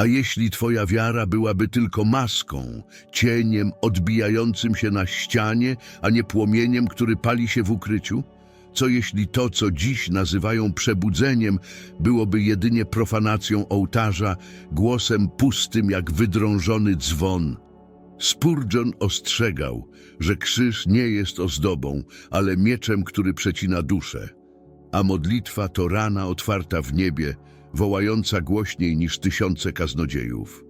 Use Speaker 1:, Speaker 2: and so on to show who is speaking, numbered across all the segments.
Speaker 1: A jeśli twoja wiara byłaby tylko maską, cieniem odbijającym się na ścianie, a nie płomieniem, który pali się w ukryciu? Co jeśli to, co dziś nazywają przebudzeniem, byłoby jedynie profanacją ołtarza, głosem pustym jak wydrążony dzwon? Spurgeon ostrzegał, że krzyż nie jest ozdobą, ale mieczem, który przecina duszę, a modlitwa to rana otwarta w niebie, wołająca głośniej niż tysiące kaznodziejów.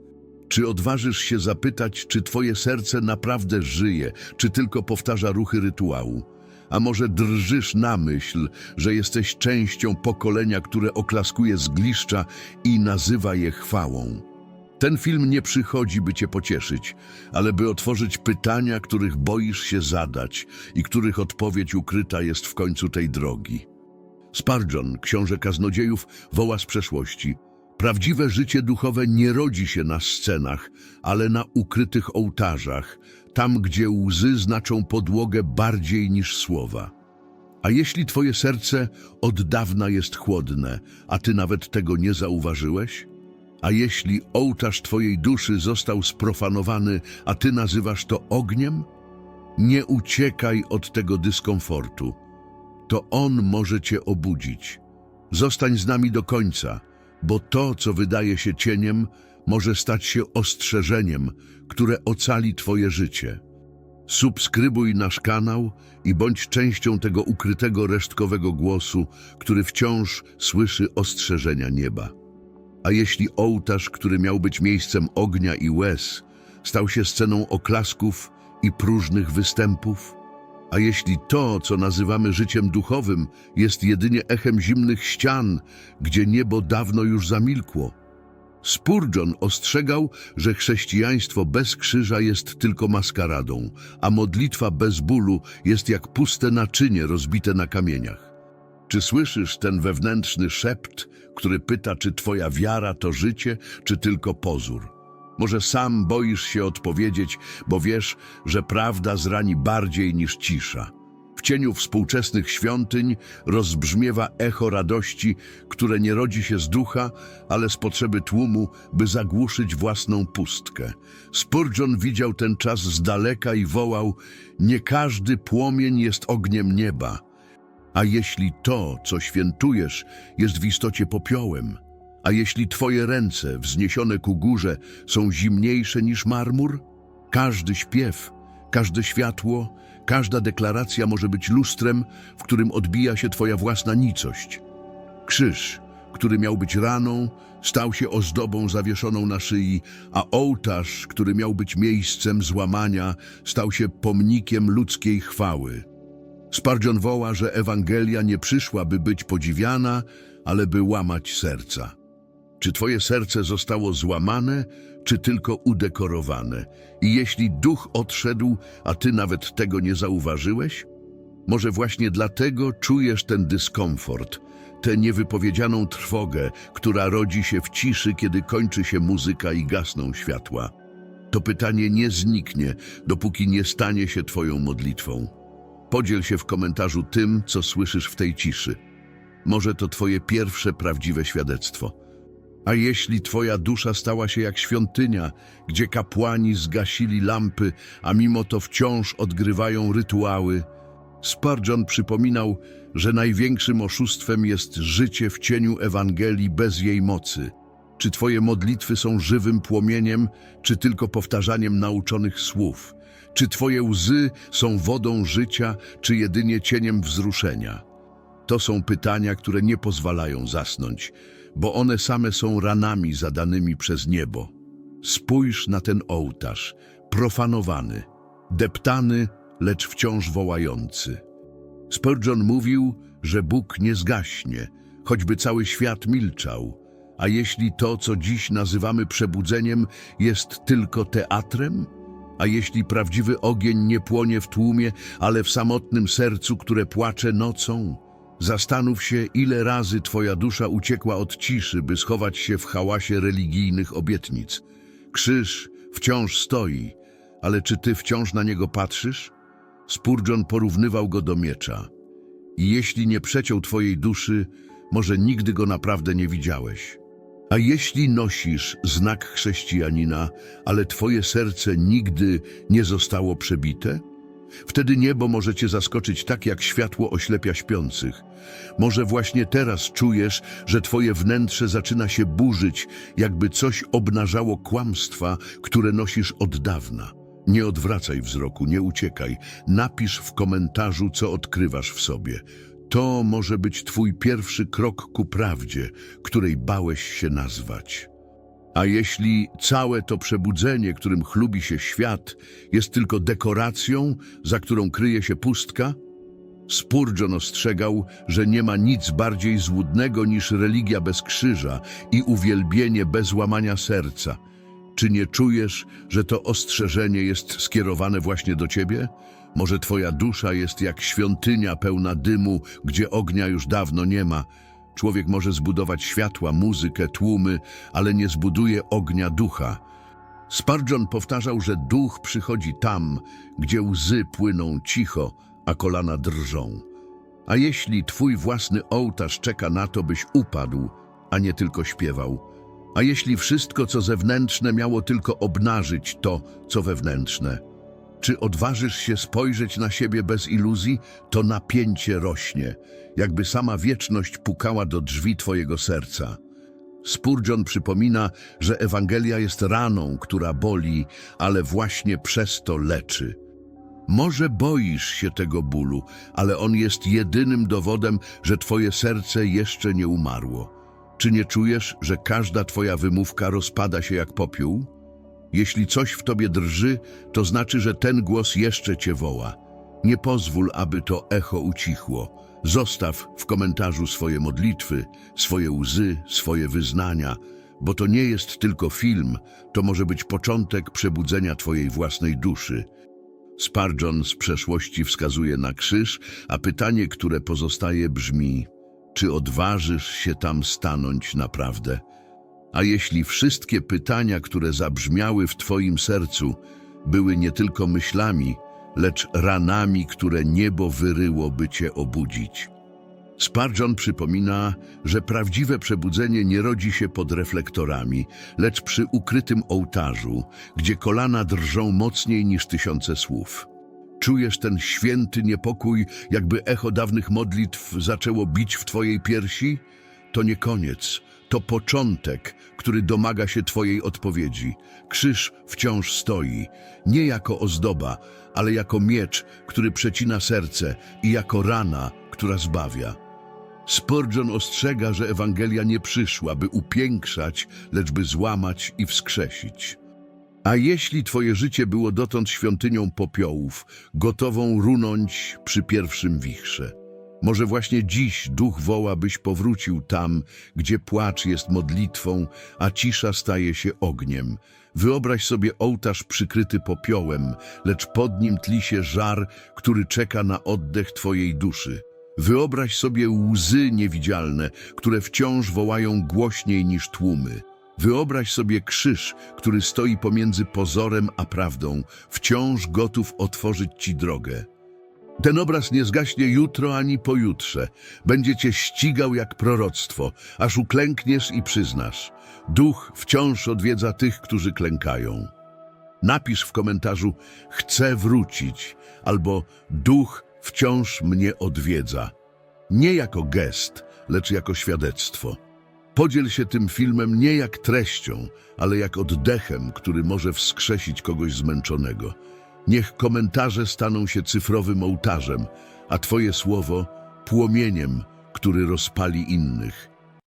Speaker 1: Czy odważysz się zapytać, czy twoje serce naprawdę żyje, czy tylko powtarza ruchy rytuału? A może drżysz na myśl, że jesteś częścią pokolenia, które oklaskuje zgliszcza i nazywa je chwałą? Ten film nie przychodzi, by cię pocieszyć, ale by otworzyć pytania, których boisz się zadać i których odpowiedź ukryta jest w końcu tej drogi. Spurgeon, książę kaznodziejów, woła z przeszłości. Prawdziwe życie duchowe nie rodzi się na scenach, ale na ukrytych ołtarzach, tam gdzie łzy znaczą podłogę bardziej niż słowa. A jeśli twoje serce od dawna jest chłodne, a ty nawet tego nie zauważyłeś? A jeśli ołtarz twojej duszy został sprofanowany, a ty nazywasz to ogniem? Nie uciekaj od tego dyskomfortu. To on może cię obudzić. Zostań z nami do końca, bo to, co wydaje się cieniem, może stać się ostrzeżeniem, które ocali twoje życie. Subskrybuj nasz kanał i bądź częścią tego ukrytego resztkowego głosu, który wciąż słyszy ostrzeżenia nieba. A jeśli ołtarz, który miał być miejscem ognia i łez, stał się sceną oklasków i próżnych występów? A jeśli to, co nazywamy życiem duchowym, jest jedynie echem zimnych ścian, gdzie niebo dawno już zamilkło? Spurgeon ostrzegał, że chrześcijaństwo bez krzyża jest tylko maskaradą, a modlitwa bez bólu jest jak puste naczynie rozbite na kamieniach. Czy słyszysz ten wewnętrzny szept, który pyta, czy twoja wiara to życie, czy tylko pozór? Może sam boisz się odpowiedzieć, bo wiesz, że prawda zrani bardziej niż cisza. W cieniu współczesnych świątyń rozbrzmiewa echo radości, które nie rodzi się z ducha, ale z potrzeby tłumu, by zagłuszyć własną pustkę. Spurgeon widział ten czas z daleka i wołał: Nie każdy płomień jest ogniem nieba. A jeśli to, co świętujesz, jest w istocie popiołem, a jeśli twoje ręce, wzniesione ku górze, są zimniejsze niż marmur? Każdy śpiew, każde światło, każda deklaracja może być lustrem, w którym odbija się twoja własna nicość. Krzyż, który miał być raną, stał się ozdobą zawieszoną na szyi, a ołtarz, który miał być miejscem złamania, stał się pomnikiem ludzkiej chwały. Spurgeon woła, że Ewangelia nie przyszła, by być podziwiana, ale by łamać serca. Czy twoje serce zostało złamane, czy tylko udekorowane? I jeśli duch odszedł, a ty nawet tego nie zauważyłeś? Może właśnie dlatego czujesz ten dyskomfort, tę niewypowiedzianą trwogę, która rodzi się w ciszy, kiedy kończy się muzyka i gasną światła. To pytanie nie zniknie, dopóki nie stanie się twoją modlitwą. Podziel się w komentarzu tym, co słyszysz w tej ciszy. Może to twoje pierwsze prawdziwe świadectwo. A jeśli twoja dusza stała się jak świątynia, gdzie kapłani zgasili lampy, a mimo to wciąż odgrywają rytuały, Spurgeon przypominał, że największym oszustwem jest życie w cieniu Ewangelii bez jej mocy. Czy twoje modlitwy są żywym płomieniem, czy tylko powtarzaniem nauczonych słów? Czy twoje łzy są wodą życia, czy jedynie cieniem wzruszenia? To są pytania, które nie pozwalają zasnąć, bo one same są ranami zadanymi przez niebo. Spójrz na ten ołtarz, profanowany, deptany, lecz wciąż wołający. Spurgeon mówił, że Bóg nie zgaśnie, choćby cały świat milczał. A jeśli to, co dziś nazywamy przebudzeniem, jest tylko teatrem? A jeśli prawdziwy ogień nie płonie w tłumie, ale w samotnym sercu, które płacze nocą? Zastanów się, ile razy twoja dusza uciekła od ciszy, by schować się w hałasie religijnych obietnic. Krzyż wciąż stoi, ale czy ty wciąż na niego patrzysz? Spurgeon porównywał go do miecza. I jeśli nie przeciął twojej duszy, może nigdy go naprawdę nie widziałeś. A jeśli nosisz znak chrześcijanina, ale twoje serce nigdy nie zostało przebite? Wtedy niebo może cię zaskoczyć tak, jak światło oślepia śpiących. Może właśnie teraz czujesz, że twoje wnętrze zaczyna się burzyć, jakby coś obnażało kłamstwa, które nosisz od dawna. Nie odwracaj wzroku, nie uciekaj. Napisz w komentarzu, co odkrywasz w sobie. To może być twój pierwszy krok ku prawdzie, której bałeś się nazwać. A jeśli całe to przebudzenie, którym chlubi się świat, jest tylko dekoracją, za którą kryje się pustka? Spurgeon ostrzegał, że nie ma nic bardziej złudnego niż religia bez krzyża i uwielbienie bez łamania serca. Czy nie czujesz, że to ostrzeżenie jest skierowane właśnie do ciebie? Może twoja dusza jest jak świątynia pełna dymu, gdzie ognia już dawno nie ma. Człowiek może zbudować światła, muzykę, tłumy, ale nie zbuduje ognia ducha. Spurgeon powtarzał, że duch przychodzi tam, gdzie łzy płyną cicho, a kolana drżą. A jeśli twój własny ołtarz czeka na to, byś upadł, a nie tylko śpiewał? A jeśli wszystko, co zewnętrzne, miało tylko obnażyć to, co wewnętrzne? Czy odważysz się spojrzeć na siebie bez iluzji? To napięcie rośnie, jakby sama wieczność pukała do drzwi twojego serca. Spurgeon przypomina, że Ewangelia jest raną, która boli, ale właśnie przez to leczy. Może boisz się tego bólu, ale on jest jedynym dowodem, że twoje serce jeszcze nie umarło. Czy nie czujesz, że każda twoja wymówka rozpada się jak popiół? Jeśli coś w tobie drży, to znaczy, że ten głos jeszcze cię woła. Nie pozwól, aby to echo ucichło. Zostaw w komentarzu swoje modlitwy, swoje łzy, swoje wyznania, bo to nie jest tylko film, to może być początek przebudzenia twojej własnej duszy. Spurgeon z przeszłości wskazuje na krzyż, a pytanie, które pozostaje brzmi, czy odważysz się tam stanąć naprawdę? A jeśli wszystkie pytania, które zabrzmiały w Twoim sercu, były nie tylko myślami, lecz ranami, które niebo wyryło, by Cię obudzić. Spurgeon przypomina, że prawdziwe przebudzenie nie rodzi się pod reflektorami, lecz przy ukrytym ołtarzu, gdzie kolana drżą mocniej niż tysiące słów. Czujesz ten święty niepokój, jakby echo dawnych modlitw zaczęło bić w Twojej piersi? To nie koniec, to początek, który domaga się Twojej odpowiedzi. Krzyż wciąż stoi, nie jako ozdoba, ale jako miecz, który przecina serce i jako rana, która zbawia. Spurgeon ostrzega, że Ewangelia nie przyszła, by upiększać, lecz by złamać i wskrzesić. A jeśli twoje życie było dotąd świątynią popiołów, gotową runąć przy pierwszym wichrze, może właśnie dziś duch woła, byś powrócił tam, gdzie płacz jest modlitwą, a cisza staje się ogniem. Wyobraź sobie ołtarz przykryty popiołem, lecz pod nim tli się żar, który czeka na oddech twojej duszy. Wyobraź sobie łzy niewidzialne, które wciąż wołają głośniej niż tłumy. Wyobraź sobie krzyż, który stoi pomiędzy pozorem a prawdą, wciąż gotów otworzyć ci drogę. Ten obraz nie zgaśnie jutro ani pojutrze. Będzie cię ścigał jak proroctwo, aż uklękniesz i przyznasz. Duch wciąż odwiedza tych, którzy klękają. Napisz w komentarzu chcę wrócić albo duch wciąż mnie odwiedza. Nie jako gest, lecz jako świadectwo. Podziel się tym filmem nie jak treścią, ale jak oddechem, który może wskrzesić kogoś zmęczonego. Niech komentarze staną się cyfrowym ołtarzem, a Twoje słowo płomieniem, który rozpali innych.